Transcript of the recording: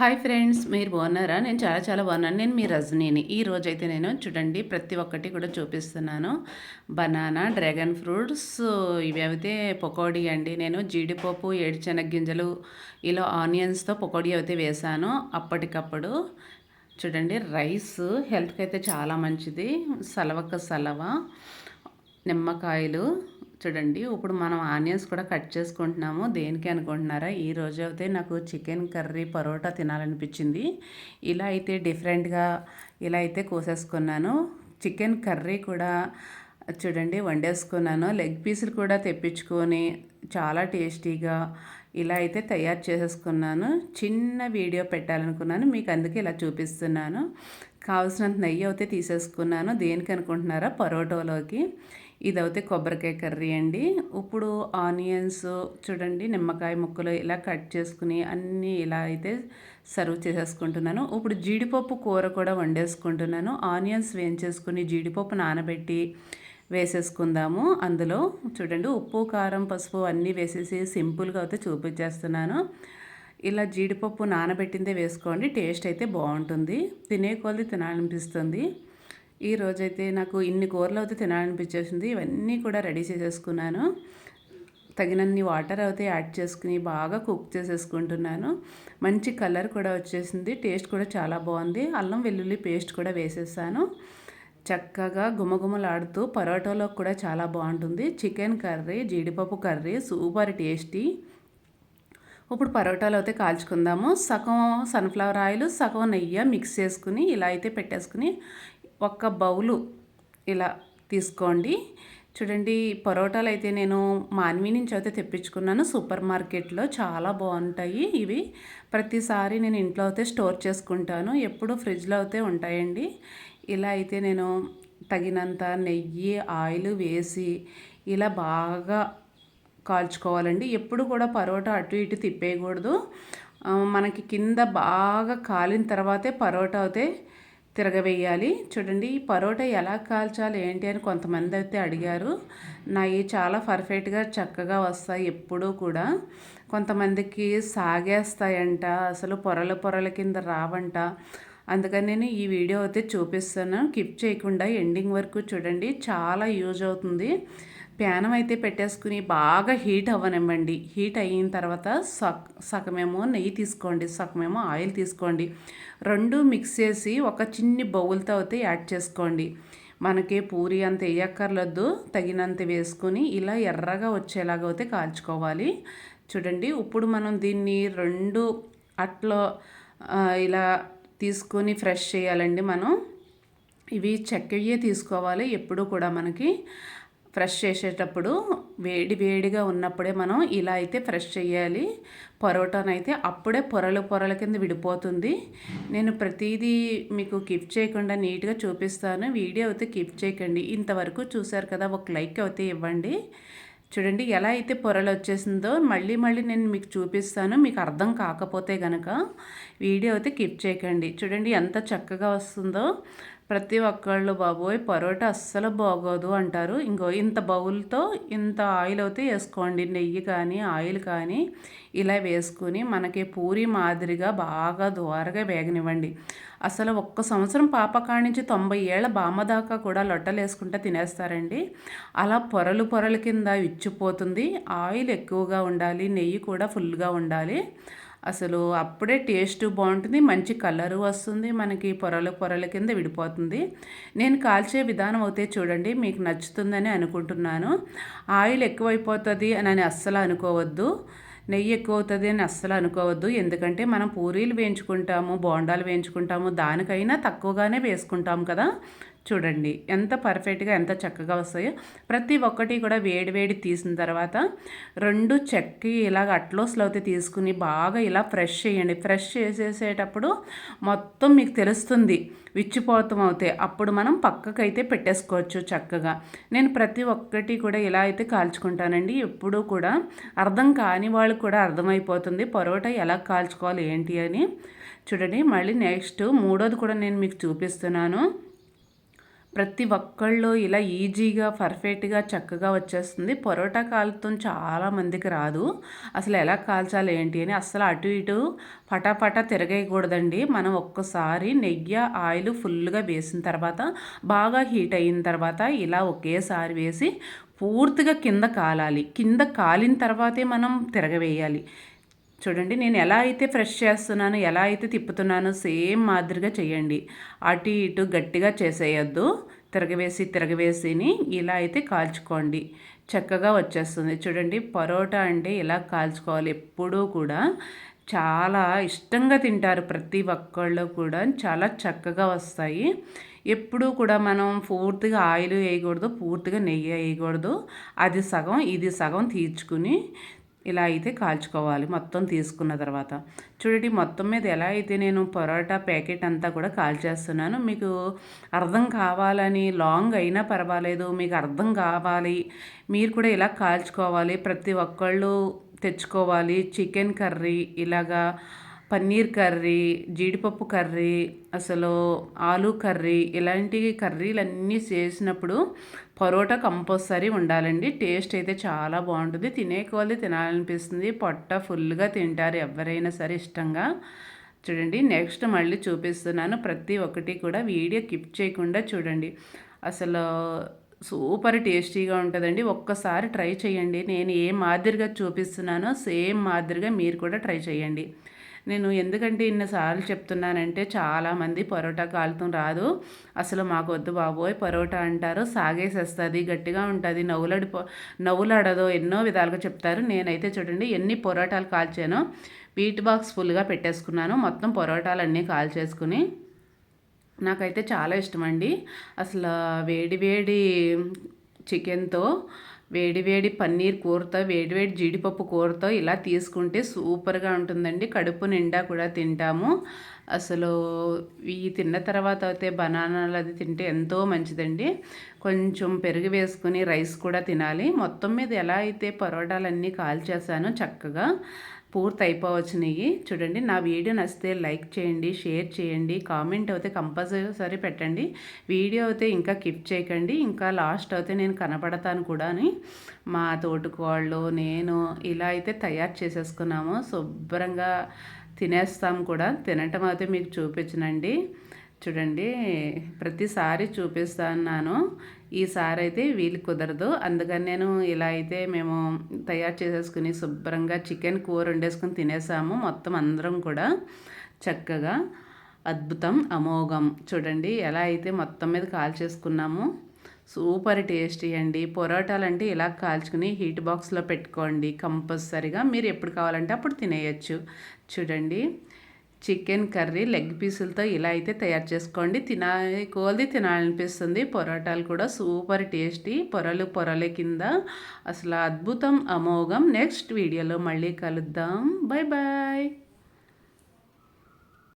Hi friends మీరు బాగున్నారా? నేను చాలా చాలా బాగున్నాను. నేను మీ రజనీని. ఈ రోజైతే నేను చూడండి ప్రతి ఒక్కటి కూడా చూపిస్తున్నాను. బనానా డ్రాగన్ ఫ్రూట్స్ ఇవి అయితే పకోడీ అండి. నేను జీడిపప్పు ఏడుచెనగ గింజలు ఇలా ఆనియన్స్తో పకోడీ అయితే వేశాను అప్పటికప్పుడు. చూడండి రైస్ హెల్త్కి అయితే చాలా మంచిది. సలవక సలవ నిమ్మకాయలు చూడండి. ఇప్పుడు మనం ఆనియన్స్ కూడా కట్ చేసుకుంటున్నాము. దేనికి అనుకుంటున్నారా? ఈ రోజు అయితే నాకు చికెన్ కర్రీ పరోటా తినాలనిపించింది. ఇలా అయితే డిఫరెంట్గా ఇలా అయితే కోసేసుకున్నాను. చికెన్ కర్రీ కూడా చూడండి వండేసుకున్నాను. లెగ్ పీసులు కూడా తెప్పించుకొని చాలా టేస్టీగా ఇలా అయితే తయారు చేసేసుకున్నాను. చిన్న వీడియో పెట్టాలనుకున్నాను. మీకు అందుకే ఇలా చూపిస్తున్నాను. కావాల్సినంత నెయ్యి అయితే తీసేసుకున్నాను. దేనికి అనుకుంటున్నారా? పరోటాలోకి. ఇదైతే కొబ్బరికాయ కర్రీ అండి. ఇప్పుడు ఆనియన్స్ చూడండి నిమ్మకాయ ముక్కలు ఇలా కట్ చేసుకుని అన్నీ ఇలా అయితే సర్వ్ చేసేసుకుంటున్నాను. ఇప్పుడు జీడిపప్పు కూర కూడా వండేసుకుంటున్నాను. ఆనియన్స్ వేయించేసుకుని జీడిపప్పు నానబెట్టి వేసేసుకుందాము. అందులో చూడండి ఉప్పు కారం పసుపు అన్నీ వేసేసి సింపుల్గా అయితే చూపించేస్తున్నాను. ఇలా జీడిపప్పు నానబెట్టిందే వేసుకోండి టేస్ట్ అయితే బాగుంటుంది. తినే కొలది తినాలనిపిస్తుంది. ఈ రోజైతే నాకు ఇన్ని కూరలు అయితే తినాలనిపించేసింది. ఇవన్నీ కూడా రెడీ చేసేసుకున్నాను. తగినన్ని వాటర్ అయితే యాడ్ చేసుకుని బాగా కుక్ చేసేసుకుంటున్నాను. మంచి కలర్ కూడా వచ్చేసింది. టేస్ట్ కూడా చాలా బాగుంది. అల్లం వెల్లుల్లి పేస్ట్ కూడా వేసేసాను. చక్కగా గుమగుమలాడుతూ పరోటాలో కూడా చాలా బాగుంటుంది. చికెన్ కర్రీ జీడిపప్పు కర్రీ సూపర్ టేస్టీ. ఇప్పుడు పరోటాలు అయితే కాల్చుకుందాము. సగం సన్ఫ్లవర్ ఆయిల్ సగం నెయ్యి మిక్స్ చేసుకుని ఇలా అయితే పెట్టేసుకుని ఒక్క బౌలు ఇలా తీసుకోండి. చూడండి పరోటాలు అయితే నేను మాన్వి నుంచి అయితే తెప్పించుకున్నాను. సూపర్ మార్కెట్లో చాలా బాగుంటాయి ఇవి. ప్రతిసారి నేను ఇంట్లో అయితే స్టోర్ చేసుకుంటాను. ఎప్పుడు ఫ్రిడ్జ్లో అయితే ఉంటాయండి. ఇలా అయితే నేను తగినంత నెయ్యి ఆయిల్ వేసి ఇలా బాగా కాల్చుకోవాలండి. ఎప్పుడు కూడా పరోటా అటు ఇటు తిప్పేయకూడదు. మనకి కింద బాగా కాలిన తర్వాతే పరోటా అయితే తిరగవేయాలి. చూడండి ఈ పరోటా ఎలా కాల్చాలి ఏంటి అని కొంతమంది అయితే అడిగారు. నావి చాలా పర్ఫెక్ట్గా చక్కగా వస్తాయి ఎప్పుడూ కూడా. కొంతమందికి సాగేస్తాయంట అసలు పొరల పొరల కింద రావంట. అందుకని నేను ఈ వీడియో అయితే చూపిస్తాను. కిప్ చేయకుండా ఎండింగ్ వరకు చూడండి చాలా యూజ్ అవుతుంది. ప్యానం అయితే పెట్టేసుకుని బాగా హీట్ అవ్వనివ్వండి. హీట్ అయిన తర్వాత సక్ సగమేమో నెయ్యి తీసుకోండి సగమేమో ఆయిల్ తీసుకోండి. రెండు మిక్స్ చేసి ఒక చిన్ని బౌల్తో అయితే యాడ్ చేసుకోండి. మనకి పూరి అంత వేయక్కర్లొద్దు తగినంత వేసుకొని ఇలా ఎర్రగా వచ్చేలాగా అయితే కాల్చుకోవాలి. చూడండి ఇప్పుడు మనం దీన్ని రెండు అట్లో ఇలా తీసుకొని ఫ్రెష్ చేయాలండి మనం. ఇవి చెక్కవే తీసుకోవాలి ఎప్పుడు కూడా మనకి. ఫ్రెష్ చేసేటప్పుడు వేడి వేడిగా ఉన్నప్పుడే మనం ఇలా అయితే ఫ్రెష్ చేయాలి. పరోటానైతే అప్పుడే పొరలు పొరల కింద విడిపోతుంది. నేను ప్రతిదీ మీకు కిప్ చేయకుండా నీట్గా చూపిస్తాను. వీడియో అయితే కిప్ చేయకండి. ఇంతవరకు చూశారు కదా ఒక లైక్ అయితే ఇవ్వండి. చూడండి ఎలా అయితే పొరలు వచ్చేసిందో మళ్ళీ మళ్ళీ నేను మీకు చూపిస్తాను. మీకు అర్థం కాకపోతే కనుక వీడియో అయితే కిప్ చేయకండి. చూడండి ఎంత చక్కగా వస్తుందో. ప్రతి ఒక్కళ్ళు బాబోయ్ పరోటా అస్సలు బాగోదు అంటారు. ఇంకో ఇంత బౌల్తో ఇంత ఆయిల్ అయితే వేసుకోండి నెయ్యి కానీ ఆయిల్ కానీ ఇలా వేసుకుని మనకి పూరి మాదిరిగా బాగా దోరగా వేగనివ్వండి. అసలు ఒక్క సంవత్సరం పాపకాడి నుంచి తొంభై ఏళ్ళ బామ్మ దాకా కూడా లొట్టలు వేసుకుంటే తినేస్తారండి. అలా పొరలు పొరల కింద ఇచ్చిపోతుంది. ఆయిల్ ఎక్కువగా ఉండాలి నెయ్యి కూడా ఫుల్గా ఉండాలి. అసలు అప్పుడే టేస్ట్ బాగుంటుంది మంచి కలరు వస్తుంది మనకి పొరలు పొరల కింద విడిపోతుంది. నేను కాల్చే విధానం అయితే చూడండి మీకు నచ్చుతుందని అనుకుంటున్నాను. ఆయిల్ ఎక్కువైపోతుంది అని అస్సలు అనుకోవద్దు నెయ్యి ఎక్కువ అవుతుంది అని అస్సలు అనుకోవద్దు. ఎందుకంటే మనం పూరీలు వేయించుకుంటాము బోండాలు వేయించుకుంటాము దానికైనా తక్కువగానే వేసుకుంటాం కదా. చూడండి ఎంత పర్ఫెక్ట్గా ఎంత చక్కగా వస్తాయో. ప్రతి ఒక్కటి కూడా వేడి వేడి తీసిన తర్వాత రెండు చెక్కి ఇలాగ అట్లోస్లో అయితే తీసుకుని బాగా ఇలా ఫ్రెష్ చేయండి. ఫ్రెష్ చేసేసేటప్పుడు మొత్తం మీకు తెలుస్తుంది విచ్చిపోతం అవుతాయి అప్పుడు మనం పక్కకైతే పెట్టేసుకోవచ్చు చక్కగా. నేను ప్రతి ఒక్కటి కూడా ఇలా అయితే కాల్చుకుంటానండి. ఎప్పుడూ కూడా అర్థం కాని వాళ్ళు కూడా అర్థమైపోతుంది పరోటా ఎలా కాల్చుకోవాలి ఏంటి అని. చూడండి మళ్ళీ నెక్స్ట్ మూడోది కూడా నేను మీకు చూపిస్తున్నాను. ప్రతి ఒక్కళ్ళు ఇలా ఈజీగా పర్ఫెక్ట్గా చక్కగా వచ్చేస్తుంది. పొరోటా కాలుతో చాలా మందికి రాదు. అసలు ఎలా కాల్చాలి ఏంటి అని అసలు అటు ఇటు పటాపటా తిరగేయకూడదండి. మనం ఒక్కసారి నెయ్యి ఆయిల్ ఫుల్గా వేసిన తర్వాత బాగా హీట్ అయిన తర్వాత ఇలా ఒకేసారి వేసి పూర్తిగా కింద కాలాలి. కింద కాలిన తర్వాతే మనం తిరగవేయాలి. చూడండి నేను ఎలా అయితే ఫ్రెష్ చేస్తున్నాను ఎలా అయితే తిప్పుతున్నానో సేమ్ మాదిరిగా చేయండి. అటు ఇటు గట్టిగా చేసేయద్దు. తిరగవేసి తిరగవేసిని ఇలా అయితే కాల్చుకోండి. చక్కగా వచ్చేస్తుంది. చూడండి పరోటా అంటే ఇలా కాల్చుకోవాలి. ఎప్పుడూ కూడా చాలా ఇష్టంగా తింటారు ప్రతి ఒక్కళ్ళు కూడా. చాలా చక్కగా వస్తాయి. ఎప్పుడూ కూడా మనం పూర్తిగా ఆయిల్ వేయకూడదు పూర్తిగా నెయ్యి వేయకూడదు. అది సగం ఇది సగం తీర్చుకుని ఇలా అయితే కాల్చుకోవాలి మొత్తం తీసుకున్న తర్వాత. చూడండి మొత్తం మీద ఎలా అయితే నేను పొరాటా ప్యాకెట్ అంతా కూడా కాల్చేస్తున్నాను మీకు అర్థం కావాలని లాంగ్ అయినా పర్వాలేదు మీకు అర్థం కావాలి. మీరు కూడా ఇలా కాల్చుకోవాలి. ప్రతి ఒక్కళ్ళు తెచ్చుకోవాలి. చికెన్ కర్రీ ఇలాగా పన్నీర్ కర్రీ జీడిపప్పు కర్రీ అసలు ఆలు కర్రీ ఇలాంటి కర్రీలన్నీ చేసినప్పుడు పరోటా కంపల్సరీ ఉండాలండి. టేస్ట్ అయితే చాలా బాగుంటుంది. తినే కొద్ది తినాలనిపిస్తుంది. పొట్ట ఫుల్గా తింటారు ఎవరైనా సరే ఇష్టంగా. చూడండి నెక్స్ట్ మళ్ళీ చూపిస్తున్నాను. ప్రతి ఒక్కటి కూడా వీడియో కిప్ చేయకుండా చూడండి. అసలు సూపర్ టేస్టీగా ఉంటుందండి. ఒక్కసారి ట్రై చేయండి. నేను ఏ మాదిరిగా చూపిస్తున్నానో సేమ్ మాదిరిగా మీరు కూడా ట్రై చేయండి. నేను ఎందుకంటే ఇన్నిసార్లు చెప్తున్నానంటే చాలామంది పరోటా కాలుతం రాదు. అసలు మాకు వద్దు బాబోయ్ పరోటా అంటారు సాగేసేస్తుంది గట్టిగా ఉంటుంది నవ్వులడి నవ్వులాడదో ఎన్నో విధాలుగా చెప్తారు. నేనైతే చూడండి ఎన్ని పొరోటాలు కాల్చానో వీట్ బాక్స్ ఫుల్గా పెట్టేసుకున్నాను మొత్తం పొరోటాలు అన్నీ కాల్చేసుకుని. నాకైతే చాలా ఇష్టం అండి అసలు వేడి వేడి చికెన్తో వేడి వేడి పన్నీర్ కూరతో వేడి వేడి జీడిపప్పు కూరతో ఇలా తీసుకుంటే సూపర్గా ఉంటుందండి. కడుపు నిండా కూడా తింటాము. అసలు ఇవి తిన్న తర్వాత అయితే బనానాలు అది తింటే ఎంతో మంచిదండి. కొంచెం పెరుగు వేసుకుని రైస్ కూడా తినాలి. మొత్తం మీద ఎలా అయితే పరోటాలన్నీ కాల్చేసానో చక్కగా పూర్తి అయిపోవచ్చినాయి చూడండి నా వీడియో నచ్చితే లైక్ చేయండి షేర్ చేయండి కామెంట్ అయితే కంపల్సరీ పెట్టండి. వీడియో అయితే ఇంకా కిప్ చేయకండి. ఇంకా లాస్ట్ అయితే నేను కనపడతాను కూడా అని మా తోటకోళ్ళు నేను ఇలా అయితే తయారు చేసేసుకున్నాము. శుభ్రంగా తినేస్తాం కూడా. తినటం అయితే మీకు చూపించనండి. చూడండి ప్రతిసారి చూపిస్తాను ఈసారి అయితే వీలు కుదరదు. అందుకని నేను ఇలా అయితే మేము తయారు చేసేసుకుని శుభ్రంగా చికెన్ కూర వండేసుకుని తినేసాము. మొత్తం అందరం కూడా చక్కగా అద్భుతం అమోఘం. చూడండి ఎలా అయితే మొత్తం మీద కాల్చేసుకున్నాము. సూపర్ టేస్టీ అండి. పొరోటాలు అంటే ఇలా కాల్చుకుని హీట్ బాక్స్లో పెట్టుకోండి కంపల్సరిగా. మీరు ఎప్పుడు కావాలంటే అప్పుడు తినేయచ్చు. చూడండి చికెన్ కర్రీ లెగ్ పీసులతో ఇలా అయితే తయారు చేసుకోండి. తినా కోల్ది తినాలనిపిస్తుంది. పొరాటాలు కూడా సూపర్ టేస్టీ. పొరలు పొరల కింద. అసలు అద్భుతం అమోఘం. నెక్స్ట్ వీడియోలో మళ్ళీ కలుద్దాం. Bye bye.